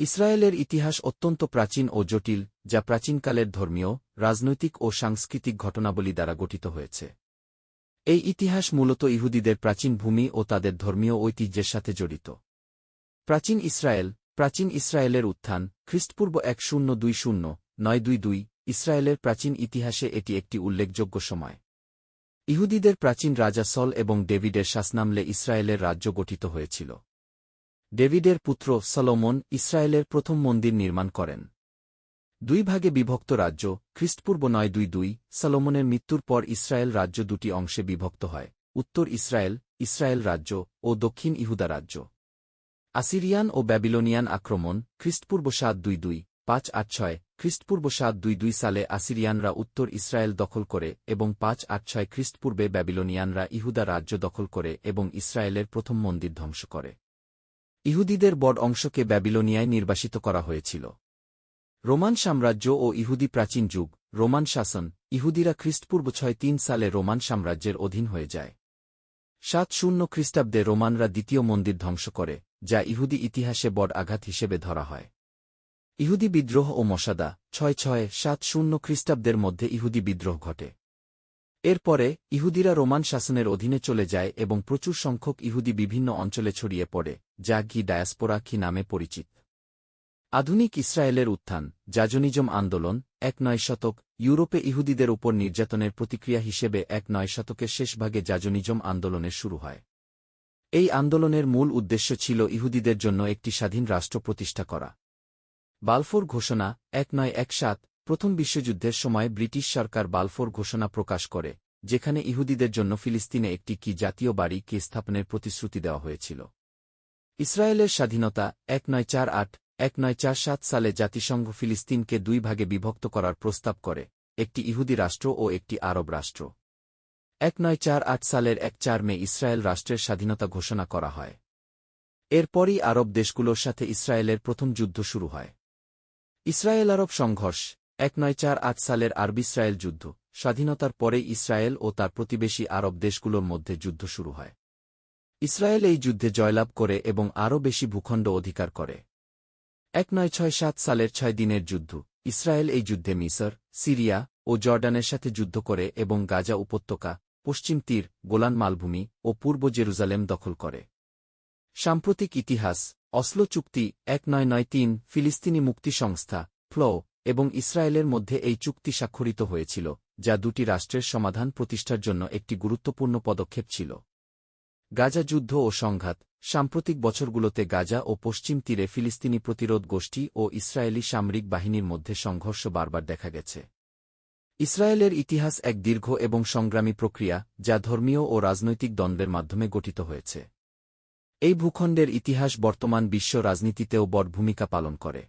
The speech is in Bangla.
ইসরায়েলের ইতিহাস অত্যন্ত প্রাচীন ও জটিল, যা প্রাচীনকালের ধর্মীয়, রাজনৈতিক ও সাংস্কৃতিক ঘটনাবলী দ্বারা গঠিত হয়েছে। এই ইতিহাস মূলত ইহুদিদের প্রাচীন ভূমি ও তাদের ধর্মীয় ঐতিহ্যের সাথে জড়িত। প্রাচীন ইসরায়েল, প্রাচীন ইসরায়েলের উত্থান, খ্রিস্টপূর্ব এক শূন্য দুই শূন্য, নয় দুই দুই, ইসরায়েলের প্রাচীন ইতিহাসে এটি একটি উল্লেখযোগ্য সময়। ইহুদিদের প্রাচীন রাজা সল এবং ডেভিডের শাসনামলে ইসরায়েলের রাজ্য গঠিত হয়েছিল। ডেভিডের পুত্র সলোমন ইসরায়েলের প্রথম মন্দির নির্মাণ করেন। দুই ভাগে বিভক্ত রাজ্য, খ্রিস্টপূর্ব নয় দুই দুই, সলোমনের মৃত্যুর পর ইসরায়েল রাজ্য দুটি অংশে বিভক্ত হয়, উত্তর ইসরায়েল ইসরায়েল রাজ্য ও দক্ষিণ ইহুদা রাজ্য। আসিরিয়ান ও ব্যাবিলনিয়ান আক্রমণ, খ্রিস্টপূর্ব সাত দুই দুই, পাঁচ আট ছয়, খ্রিস্টপূর্ব সাত দুই দুই সালে আসিরিয়ানরা উত্তর ইসরায়েল দখল করে এবং পাঁচ আট ছয় খ্রিস্টপূর্বে ব্যাবিলনিয়ানরা ইহুদা রাজ্য দখল করে এবং ইসরায়েলের প্রথম মন্দির ধ্বংস করে। ইহুদিদের বড় অংশকে ব্যাবিলনিয়ায় নির্বাসিত করা হয়েছিল। রোমান সাম্রাজ্য ও ইহুদি প্রাচীন যুগ, রোমান শাসন, ইহুদিরা খ্রিস্টপূর্ব ছয় তিন সালে রোমান সাম্রাজ্যের অধীন হয়ে যায়। সাত শূন্য খ্রিস্টাব্দে রোমানরা দ্বিতীয় মন্দির ধ্বংস করে, যা ইহুদি ইতিহাসে বড় আঘাত হিসেবে ধরা হয়। ইহুদি বিদ্রোহ ও মশাদা, ছয় ছয় সাত শূন্য খ্রিস্টাব্দের মধ্যে ইহুদি বিদ্রোহ ঘটে। এরপরে, ইহুদিরা রোমান শাসনের অধীনে চলে যায় এবং প্রচুর সংখ্যক ইহুদি বিভিন্ন অঞ্চলে ছড়িয়ে পড়ে। যা ঘি ডায়াসপোরা কি নামে পরিচিত। আধুনিক ইসরায়েলের উত্থান, জাজনিজম আন্দোলন, এক নয় শতক, ইউরোপে ইহুদিদের উপর নির্যাতনের প্রতিক্রিয়া হিসেবে এক নয় শতকের শেষভাগে জাজনিজম আন্দোলনের শুরু হয়। এই আন্দোলনের মূল উদ্দেশ্য ছিল ইহুদিদের জন্য একটি স্বাধীন রাষ্ট্র প্রতিষ্ঠা করা। বালফোর ঘোষণা, এক নয় এক সাত, প্রথম বিশ্বযুদ্ধের সময় ব্রিটিশ সরকার বালফোর ঘোষণা প্রকাশ করে, যেখানে ইহুদিদের জন্য ফিলিস্তিনে একটি কি জাতীয় বাড়ি কে স্থাপনের প্রতিশ্রুতি দেওয়া হয়েছিল। ইসরায়েলের স্বাধীনতা, এক নয় চার আট, এক নয় চার সাত সালে জাতিসংঘ ফিলিস্তিনকে দুই ভাগে বিভক্ত করার প্রস্তাব করে, একটি ইহুদি রাষ্ট্র ও একটি আরব রাষ্ট্র। এক নয় চার আট সালের এক চার মে ইসরায়েল রাষ্ট্রের স্বাধীনতা ঘোষণা করা হয়। এরপরই আরব দেশগুলোর সাথে ইসরায়েলের প্রথম যুদ্ধ শুরু হয়। ইসরায়েল আরব সংঘর্ষ, এক নয় চার আট সালের আরব ইসরায়েল যুদ্ধ, স্বাধীনতার পরে ইসরায়েল ও তার প্রতিবেশী আরব দেশগুলোর মধ্যে যুদ্ধ শুরু হয়। ইসরায়েল এই যুদ্ধে জয়লাভ করে এবং আরও বেশি ভূখণ্ড অধিকার করে। এক নয় ছয় সাত সালের ছয় দিনের যুদ্ধ। ইসরায়েল এই যুদ্ধে মিসর, সিরিয়া ও জর্ডানের সাথে যুদ্ধ করে এবং গাজা উপত্যকা, পশ্চিম তীর, গোলান মালভূমি ও পূর্ব জেরুজালেম দখল করে। সাম্প্রতিক ইতিহাস, অসলো চুক্তি এক নয় নয় তিন ফিলিস্তিনি মুক্তি সংস্থা, ফ্লো, এবং ইসরায়েলের মধ্যে এই চুক্তি স্বাক্ষরিত হয়েছিল, যা দুটি রাষ্ট্রের সমাধান প্রতিষ্ঠার জন্য একটি গুরুত্বপূর্ণ পদক্ষেপ ছিল। গাজা যুদ্ধ ও সংঘাত, সাম্প্রতিক বছরগুলোতে গাজা ও পশ্চিম তীরে ফিলিস্তিনি প্রতিরোধ গোষ্ঠী ও ইসরায়েলি সামরিক বাহিনীর মধ্যে সংঘর্ষ বারবার দেখা গেছে। ইসরায়েলের ইতিহাস এক দীর্ঘ এবং সংগ্রামী প্রক্রিয়া, যা ধর্মীয় ও রাজনৈতিক দ্বন্দ্বের মাধ্যমে গঠিত হয়েছে। এই ভূখণ্ডের ইতিহাস বর্তমান বিশ্ব রাজনীতিতেও বড় ভূমিকা পালন করে।